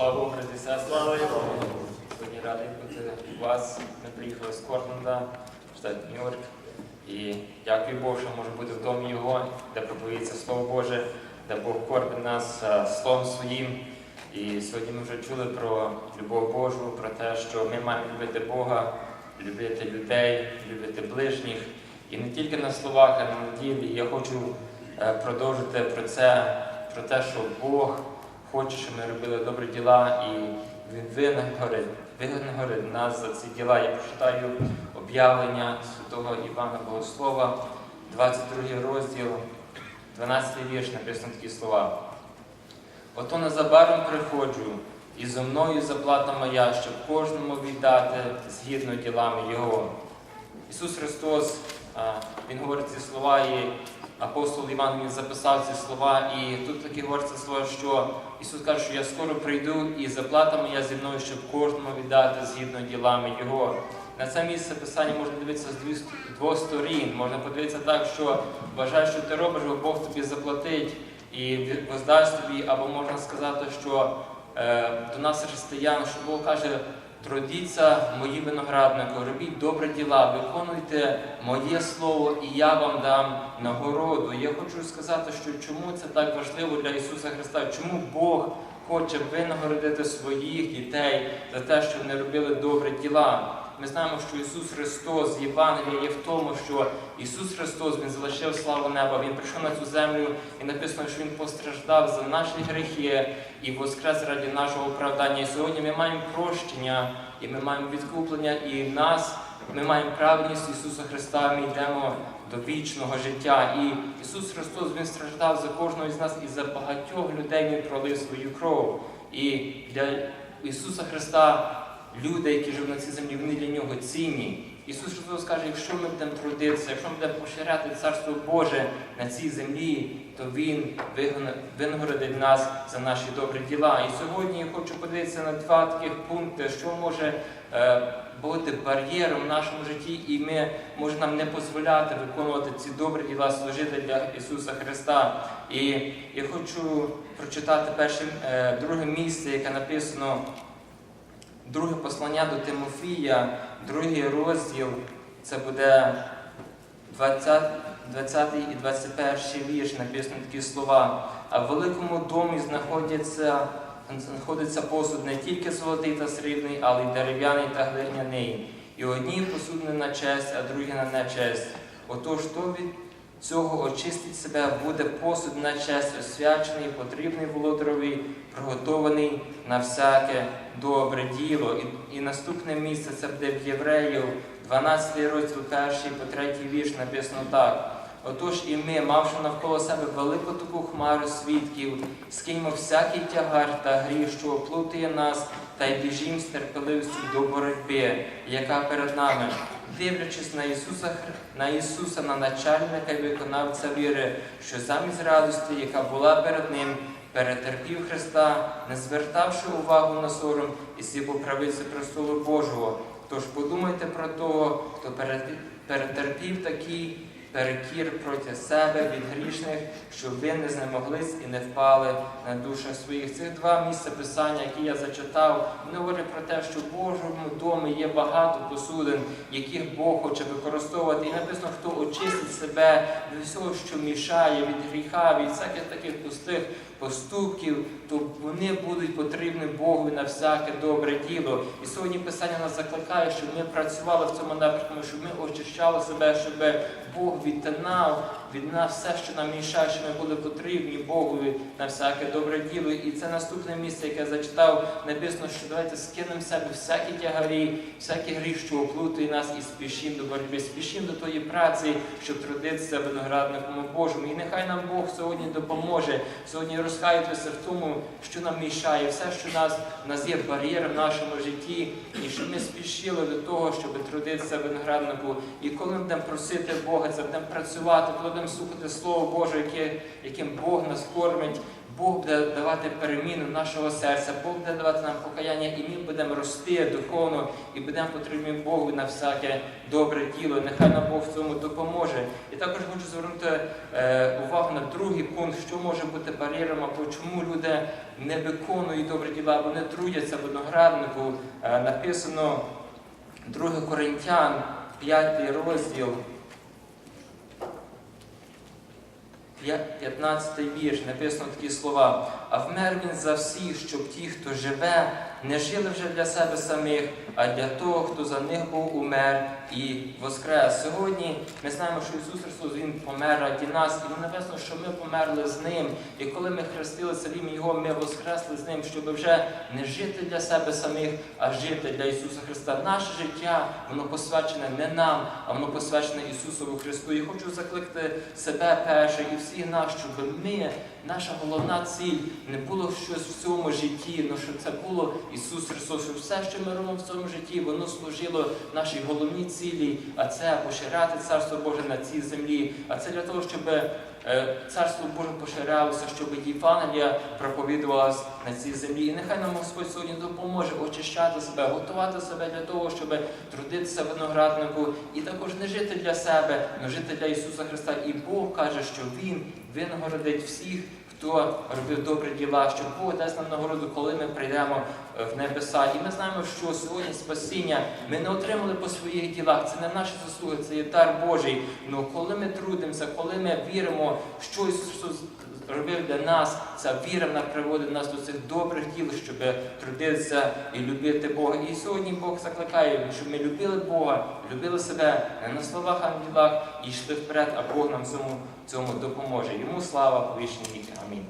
Слава Богу. Слава Богу. Сьогодні радий бути у вас. Ми приїхали з Корленда, штат Нью-Йорк. І дякую Богу, що можу бути в домі Його, де проповідається Слово Боже, де Бог кормить нас е, Словом Своїм. І сьогодні ми вже чули про любов Божу, про те, що ми маємо любити Бога, любити людей, любити ближніх. І не тільки на словах, а на ділі. Я хочу е, продовжити про це, про те, що Бог хоче, щоб ми робили добрі діла, і Він винагорить, винагорить нас за ці діла. Я прочитаю об'явлення святого Івана Богослова, 22 розділ, 12 вірш, написано такі слова. Ото незабаром приходжу, і зо мною заплата моя, щоб кожному віддати згідно ділами Його. Ісус Христос, Він говорить ці слова, і апостол Іван він записав ці слова, і тут такі говориться слова, що Ісус каже, що я скоро прийду, і заплата моя зі мною, щоб кожному віддати згідно ділами Його. На це місце писання можна дивитися з двох сторін. Можна подивитися так, що вважаєш, що ти робиш, бо Бог тобі заплатить і воздасть тобі, або можна сказати, що е, до нас християн, що Бог каже, трудіться мої виноградники, робіть добрі діла, виконуйте моє слово, і я вам дам нагороду. Я хочу сказати, що чому це так важливо для Ісуса Христа, чому Бог хоче винагородити своїх дітей за те, що вони робили добрі діла. Ми знаємо, що Ісус Христос Євангелія є в тому, що Ісус Христос Він залишив славу неба, Він прийшов на цю землю і написано, що Він постраждав за наші гріхи і воскрес раді нашого оправдання. І сьогодні ми маємо прощення, і ми маємо відкуплення, і нас ми маємо праведність Ісуса Христа, ми йдемо до вічного життя. І Ісус Христос Він страждав за кожного з нас і за багатьох людей Він пролив свою кров. І для Ісуса Христа люди, які живуть на цій землі, вони для нього цінні. Ісус Христос каже, якщо ми будемо трудитися, якщо ми будемо поширяти Царство Боже на цій землі, то Він винагородить нас за наші добрі діла. І сьогодні я хочу подивитися на два таких пункти, що може е, бути бар'єром в нашому житті, і ми може нам не дозволяти виконувати ці добрі діла, служити для Ісуса Христа. І я хочу прочитати перше, е, друге місце, яке написано. Друге послання до Тимофія, другий розділ, це буде 20, 20 і 21 вірш, написано такі слова. А в великому домі знаходяться, знаходиться посуд не тільки золотий та срібний, але й дерев'яний та глиняний. І одні посудини на честь, а другі на нечесть. Отож, хто від цього очистить себе, буде посуд на честь, освячений, потрібний володарові, приготований на всяке добре діло. І, і наступне місце це буде в Євреїв, 12 розділ, 1 по 3 вірш написано так. Отож і ми, мавши навколо себе велику таку хмару свідків, скиньмо всякий тягар та гріх, що оплутує нас, та й біжім з терпеливістю до боротьби, яка перед нами, дивлячись на Ісуса, на Ісуса, на начальника і виконавця віри, що замість радості, яка була перед ним, перетерпів Христа, не звертавши увагу на сором і сів у правиці престолу Божого. Тож подумайте про того, хто перетерпів такий перекір проти себе від грішних, щоб ви не знемоглись і не впали на душах своїх. Цих два місця писання, які я зачитав, вони говорять про те, що в Божому домі є багато посудин, яких Бог хоче використовувати. І написано, хто очистить себе від всього, що мішає, від гріха, від всяких таких пустих поступків, то вони будуть потрібні Богу на всяке добре діло. І сьогодні писання нас закликає, щоб ми працювали в цьому напрямку, щоб ми очищали себе, щоб Бог convicta. Não, від нас все, що нам мішає, що ми були потрібні Богові на всяке добре діло. І це наступне місце, яке зачитав, написано, що давайте скинемо себе всякі тягарі, всякий гріх, що оплутує нас, і спішимо до боротьби, спішимо до тої праці, щоб трудитися виноградником Божому. І нехай нам Бог сьогодні допоможе, сьогодні розкаятися в тому, що нам мішає, все, що нас, в нас є бар'єр в нашому житті, і щоб ми спішили до того, щоб трудитися винограднику. І коли ми будемо просити Бога, це будемо працювати, коли будемо слухати Слово Боже, яке, яким Бог нас кормить, Бог буде давати переміну нашого серця, Бог буде давати нам покаяння, і ми будемо рости духовно і будемо потрібні Богу на всяке добре діло. Нехай нам Бог в цьому допоможе. І також хочу звернути е, увагу на другий пункт, що може бути бар'єром, або чому люди не виконують добрі діла, або не трудяться в винограднику. Е, написано 2 Коринтян, 5 розділ. 15 вірш написано такі слова. А вмер він за всіх, щоб ті, хто живе, не жили вже для себе самих, а для того, хто за них був умер і воскрес. Сьогодні ми знаємо, що Ісус Христос Він помер раді нас, і він написано, що ми померли з Ним. І коли ми хрестилися в ім'я Його, ми воскресли з Ним, щоб вже не жити для себе самих, а жити для Ісуса Христа. Наше життя, воно посвячене не нам, а воно посвячене Ісусову Христу. І хочу закликати себе перше і всіх нас, щоб ми, наша головна ціль, не було щось в цьому житті, але щоб це було Ісус Христос, щоб все, що ми робимо в цьому житті, воно служило нашій головній цілі, а це поширяти Царство Боже на цій землі. А це для того, щоб е, Царство Боже поширялося, щоб Євангелія проповідувалась на цій землі. І нехай нам Господь сьогодні допоможе очищати себе, готувати себе для того, щоб трудитися винограднику і також не жити для себе, але жити для Ісуса Христа. І Бог каже, що Він винагородить всіх. Хто робив добрі діла, що Бог дасть нам нагороду, коли ми прийдемо е, в небеса. І ми знаємо, що сьогодні спасіння ми не отримали по своїх ділах. Це не наші заслуги, це є дар Божий. Ну коли ми трудимося, коли ми віримо, що Ісус робив для нас, ця віра вона приводить нас до цих добрих діл, щоб трудитися і любити Бога. І сьогодні Бог закликає, щоб ми любили Бога, любили себе не на словах, а на ділах і йшли вперед, а Бог нам цьому, цьому допоможе. Йому слава вічні віки. Амінь.